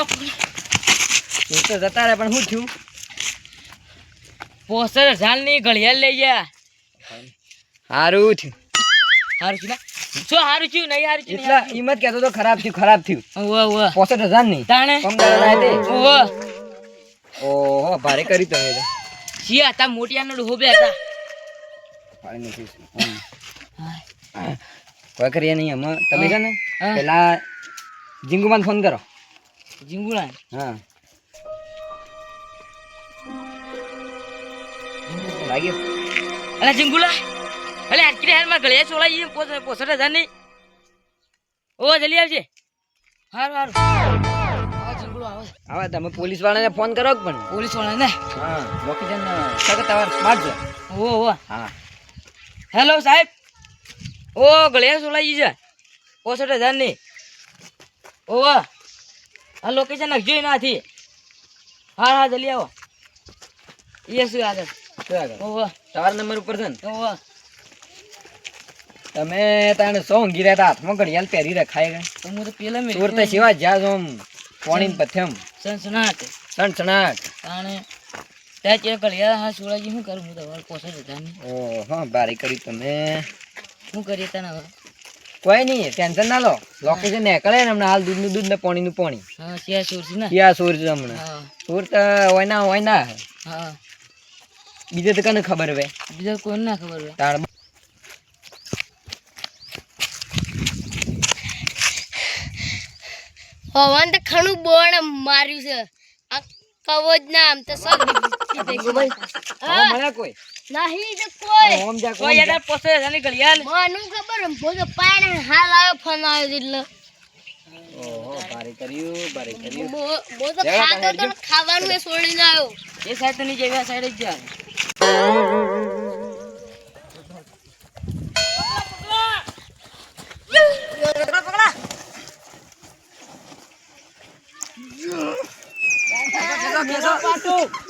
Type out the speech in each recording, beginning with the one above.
એ તો જતા રહે પણ શું થયું? પોસ્ટર ઝાલની ઘડિયાળ લઈ ગયા. સારું થયું. સારું છું શું સારું થયું? નહીં સારું છું એટલા કહેતો તો ખરાબ થયું ખરાબ થયું. ઓવા ઓવા હજાર નહીં તાણે? ઓહો ભારે કરી તમે તો. શિયા હતા મોટિયાનો ડોહો બે હતા કોઈ કરીએ નહીં અમે તમે છે ને પેલા જીંગુમાન ફોન કરો. જીંગુડા હા. લાગ્યો અલા જીંગુલા અલે આટલી હાલમાં ઘડિયાળ ચોળાઈ પોસ- પોસઠ હજાર નહીં. ઓ જલ્દી આવજે. હારું હારું. આવો જીંગુડો આવો. હવે તમે પોલીસ વાળાને ફોન કરો પણ? પોલીસ વાળાને હા લોકેશન સગત તમારે મારજો ઓ ઓ. હા. હેલો સાહેબ. ઓ ઘડિયાળ ચોળાઈ છે. પોસઠ હજારની ઓ. આ લોકેશન નાખજો એનાથી હા હા જલ્દી આવો. એ શું આગળ શું આગળ તમારા નંબર ઉપર છે ને? ઓ તમે તાણે સો ઊંઘી રહેતા હાથમાં ઘડિયાળ પહેરી રખાય તો હું તો પેલા મેં ચોર તો સિવા જ્યાં જો આમ પોણી પથ્યમ સનસનાટ. સણસણાટ તાણે ત્યાં ચેક ઘડિયાળ હા સુરાજી શું કરું? હું તો પોસે ની ઓહો બારી કરી તમે. શું કરીએ તને હવે? કોઈ નહીં ટેન્શન ના લો. લોકેશન નીકળે ને હમણાં હાલ દૂધનું દૂધ ને પાણીનું પાણી. ને? ક્યાં સોર છે હમણાં. હા. સોર તો હોય ના હોય ના. હા. બીજે તો કને ખબર હવે? બીજા કોઈને ના ખબર હોય તાર હવાન તો ખણું બોણ માર્યું છે. આ કવજ ના આમ તો સબ હવે કોઈ? નહીં તો કોઈ. ઓમ જા કોઈ યાર પોસઠ હજારની ઘડિયાળ. ખબર ભોજો પાડે હાલ આવ્યો ફોન આવ્યો એટલે. ઓહો બારી કર્યું બારી કર્યું. બો બો તો જરા ખાતો તો ખાવાનું એ છોડીને આવ્યો. એ સાઈડ તો જેવી સાઈડ જ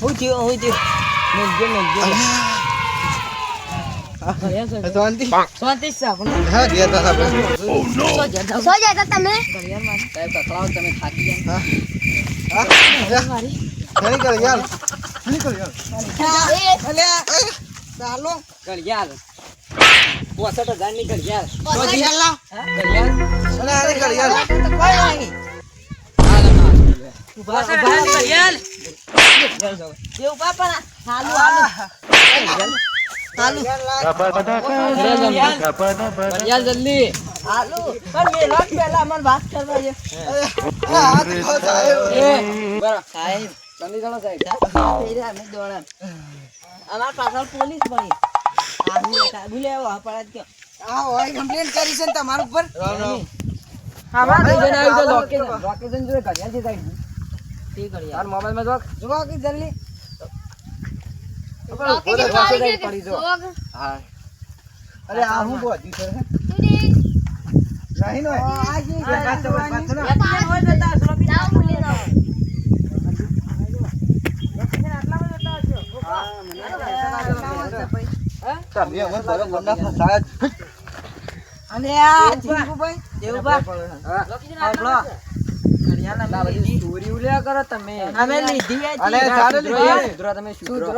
હું થયો હું થયો મેલજો મેલજો શાંતિ આપણને. સો જતા તમે? સાહેબ તમે થાકી ગયા ઘડિયાળ. પોસઠ હજારની ઘડિયાળ. હા, ઘડિયાળ. ઘડિયાળ જલ્દી એ, બરાબર. સાહેબ લોકેશન આવ્યું છે, જોડે ઘડિયાળ છે સાહેબ. તે આ તારા મોબાઈલમાં જોક. જોવો કે જલ્દી. લોકેશન પાસે મારી પડી ગયો જો. કે હા. તુડી જાઓ મુલી જાઓ ના, બધી ચોરી ઉલ્યા કરો તમે. સુધરો, સુધરો તમે સુધરો.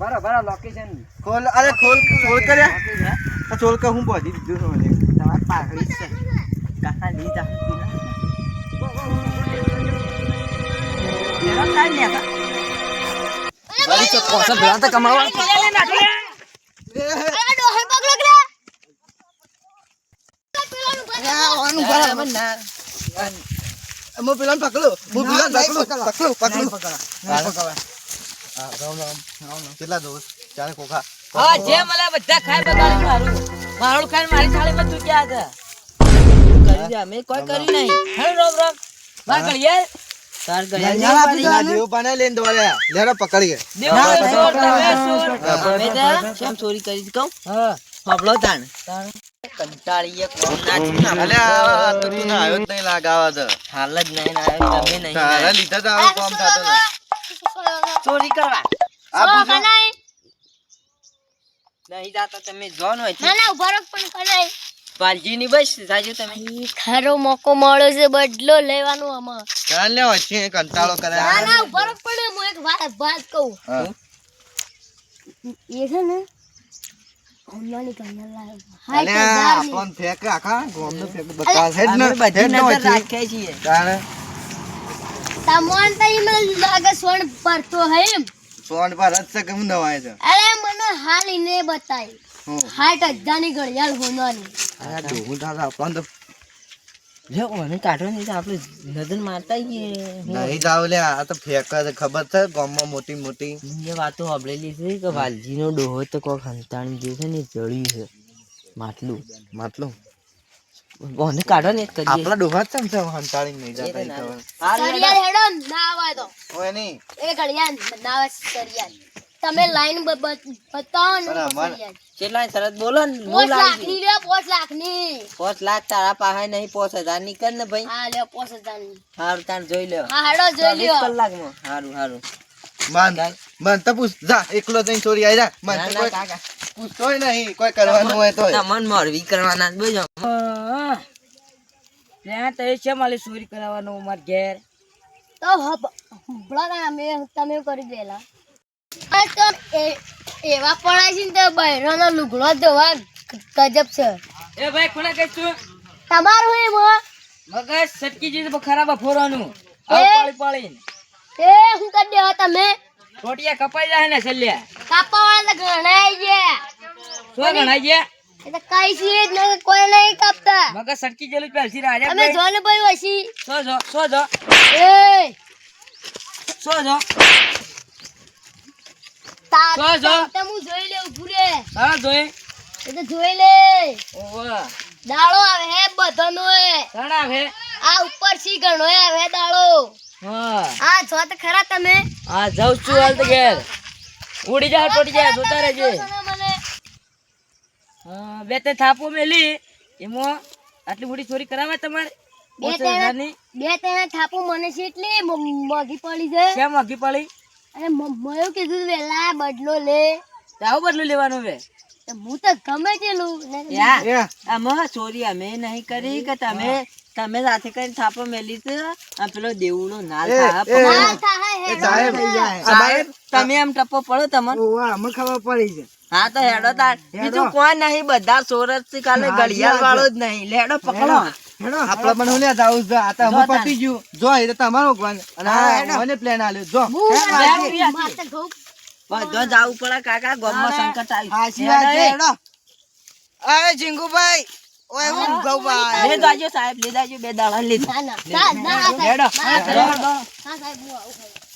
બરાબર, લોકેશન. ખોલ અરે ખોલ ખોલ કર્યા. આ અરે પેલાનું પકડો. હું પેલાને પકડું. હું પેલાને પકડું. પકડું. પકડું કેટલા દોસ્ત? ચાલે કોકા હા જે મળે બધા ખાઈ બગાડી મારું મારું ખાઈ મારી થાળીમાં તું ક્યાં હતા કરી દે અમે? કોઈ કર્યું નહીં. હેલો રોમ રોમ. માર ગળિયા તાર દેવ પાને લઈને દોડ્યા દેવ ચોર તમે ચોર અમે તો કેમ ચોરી કરી કહું? હા. હોબળો તાણ. તાણ. કંટાળીએ કોમ ના થયું ને આપણે. અલ્યા તો તું ના આવ્યો જ નહીં લાગાવા તો. હાલ જ નહીં આવ્યો તમે નહીં તારા લીધા તો આવું કામ થતું ચોરી કરવા. આ. નહીં જાતા તમે જોન હોય ના ના ઊભા રહો પણ કનાઈ. પાલજી ની બસ જાજો તમે. ખરો મોકો મળ્યો છે બદલો લેવાનો આમાં. ચાલ લે વચ્ચે કંટાળો કરે. ના ના ઊભા રહો પણ હું એક વાત વાત કહું. એ છે ને હમણાંની કન્યા લાવ્યો. હાય અલ્યા કજારની. આખા ગોમનો ફેંક. બકાલ હેડ ને હેડ ને નજર છીએ. તાણે તમોન તો ઈ લાગે સોણ પડતો હે એમ. સોન પર જ છે કેમ હું નવાય છે? અરે મને હાલ ઈને બતાય. હાટ અજાની ઘડિયાળ હોનાની. આ જોવું તારે આપણને તો જો ઓને કાઢો નહીં તો આપણે નજર મારતા જઈએ નહીં જાવ લે આ તો ફેક છે. ખબર છે? ગામમાં મોટી મોટી. એ વાતો સાંભળેલી છે કે વાલજીનો ડોહો તો કોક હંતાણી જે છે ને જળ્યું છે. માટલું. માટલું? ઓને કાઢો ને કરીએ. આપણા ડોહા છે ને હંતાળી નઈ જાતા ઈ તો સરિયા હેડો ના આવે તો. ઓયની એ ઘડિયાળ ના આવે ઘડિયાળ તમે લાઈન બતાવો ને સરિયા કેટલા સરત બોલો ને મો લાખની લે 5 લાખની 5 લાખ તારા પાસે નહીં પોચ હજારની કર ને ભાઈ. હા લે પોચની હારું તાર જોઈ લ્યો. હા હેડો જોઈ લ્યો. કલાકમાં. હારું હારું. માન માન તપુસ પૂછ. જા એકલો જઈને ચોરી આવી જા માન કોઈ કાકા. પૂછતોય નહીં કોઈ કરવાનું હોય તો મન મોરવી કરવાના બોજો ત્યાં તો એ છે મારે ચોરી કરાવવાનું માર ઘેર. તો હબ હંભળો અમે તમે કરી દેલા. તો એવા પડાય છે ને તો બહેરોનો લુગડો ધોવા ગજબ છે. એ ભાઈ કોને કઈ છું તમારું એમ હો? મગજ સટકી જશે ખરાબ ફોરવાનું એ? પાળી પાળીને. એ હું કરી દેવા તમે? ટોટિયા કપાઈ જાય ને છેલ્લે. કાપા વાળા તો ઘણા ગયા શું ગણાય ગયા એ તો કઈ છે જ નહીં કોઈ નહીં કાપતા. મગજ સટકી જેલું પહેલથી રાજા અમે જો ને ભાઈ વસી. સો જો સો જો? એ. સો જો? તા જો, હું જોઈ લઉં ભૂરે. હા જોઈ. એ તો જોઈ લે. ઓવા દાડો આવે હે બધાનો એ. તણાવ હે આ ઉપર સી ઘણો આવે દાડો હા. જો તો ખરા તમે. હા જાઉં છું હાલ તો ઘેર. ઉડી જા તોડી જાય જોતા રહેજે. બે તે થાપો મેલી. એમાં આટલી મોટી ચોરી કરાવે તમારે? બે ત્રણ બે ત્રણ થાપુ મને છે એટલે મોઘી પડી છે. કે વાગી પડી? અને મયું કીધું વેલા બદલો લે. તાવ બદલો લેવાનો હવે. હું તો ગમે તેલું. આમાં ચોરી અમે નહીં કરી કે તમે તમે સાથે કરીને થાપો મેલી છે આ પેલો દેવડો ના થાય તમે એમ ટપ્પો પડો તમને? અમે ખબર પડી છે. હા તો હેડો તાર. બીજું કોણ નહીં બધા સોરતથી કાલે ઘડિયાળ વાળો જ નહીં. લેડો પકડો. આપડે પણ હું લેતા આવું આ તો અમે પતી ગયું. જો એ તો તમારો ભગવાન અને. મને પ્લાન આલ્યો જો. જવું પડે કાકા ગમમાં સંકટ આવી. હેડો, અરે જીંગુભાઈ ઓય હું ગૌભાઈ લે સાહેબ લે જાજો બે દાડા લીધા ના ના ના ના સાહેબ હેડો. ના સાહેબ હું આવું ખાઈ